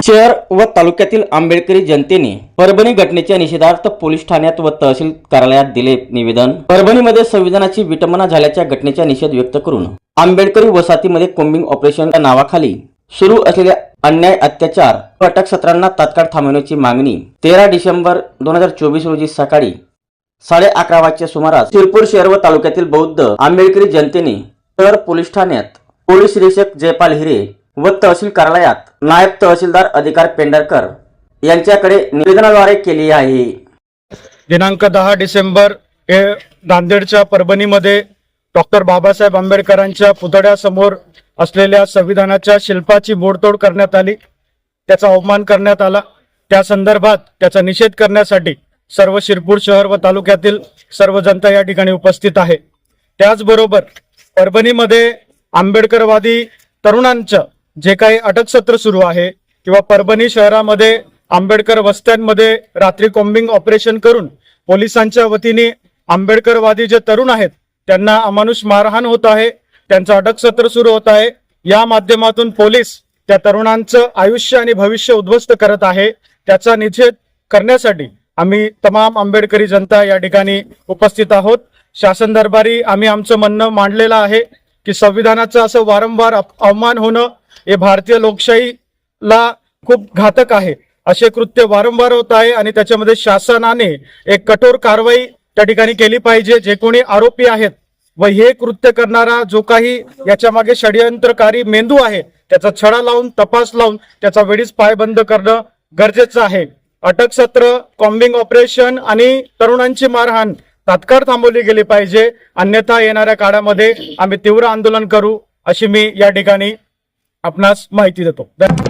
शहर व तालुक्यातील आंबेडकरी जनतेने परभणी घटनेच्या निषेधार्थ पोलीस ठाण्यात व तहसील कार्यालयात दिले निवेदन. परभणीमध्ये संविधानाची विटंबना झाल्याच्या घटनेचा निषेध व्यक्त करून आंबेडकरी वसाहतीमध्ये कोम्बिंग ऑपरेशन या नावाखाली सुरू असलेल्या अन्याय अत्याचार व अटक सत्रांना तात्काळ थांबवण्याची मागणी तेरा डिसेंबर दोन हजार चोवीस रोजी सकाळी साडे अकरा वाजच्या सुमारास शिरपूर शहर व तालुक्यातील बौद्ध आंबेडकरी जनतेने तर पोलीस ठाण्यात पोलीस निरीक्षक जयपाल हिरे व तहसील कार्यालयात नायब तहसीलदार अधिकार पेंडरकर यांच्याकडे निवेदनाद्वारे केली आहे. दिनांक दहा डिसेंबर हे नांदेडच्या परभणीमध्ये डॉक्टर बाबासाहेब आंबेडकरांच्या पुतळ्यासमोर असलेल्या संविधानाच्या शिल्पाची मोडतोड करण्यात आली. त्याचा अवमान करण्यात आला. त्या संदर्भात त्याचा निषेध करण्यासाठी सर्व शिरपूर शहर व तालुक्यातील सर्व जनता या ठिकाणी उपस्थित आहे. त्याचबरोबर परभणीमध्ये आंबेडकरवादी तरुणांचं जे काही अटक सत्र सुरू आहे किंवा परभणी शहरामध्ये आंबेडकर वस्त्यांमध्ये रात्री कॉम्बिंग ऑपरेशन करून पोलिसांच्या वतीने आंबेडकरवादी जे तरुण आहेत त्यांना अमानुष मारहाण होत आहे त्यांचं अटक सत्र सुरू होत आहे. या माध्यमातून पोलीस त्या तरुणांचं आयुष्य आणि भविष्य उद्ध्वस्त करत आहे. त्याचा निषेध करण्यासाठी आम्ही तमाम आंबेडकरी जनता या ठिकाणी उपस्थित आहोत. शासन दरबारी आम्ही आमचं म्हणणं मांडलेलं आहे की संविधानाचं असं वारंवार अप- अवमान होणं हे भारतीय लोकशाहीला खूप घातक आहे. असे कृत्य वारंवार होत आहे आणि त्याच्यामध्ये शासनाने एक कठोर कारवाई त्या ठिकाणी केली पाहिजे जे कोणी आरोपी आहेत. व हे कृत्य करणारा जो काही याच्या मागे षडयंत्रकारी मेंदू आहे त्याचा छडा लावून तपास लावून त्याचा वेळीच पायबंद करणं गरजेचं आहे. अटक सत्र कॉम्बिंग ऑपरेशन आणि तरुणांची मारहाण तात्काळ थांबवली गेली पाहिजे. अन्यथा येणाऱ्या काळामध्ये आम्ही तीव्र आंदोलन करू अशी मी या ठिकाणी आपणास माहिती देतो. धन्यवाद.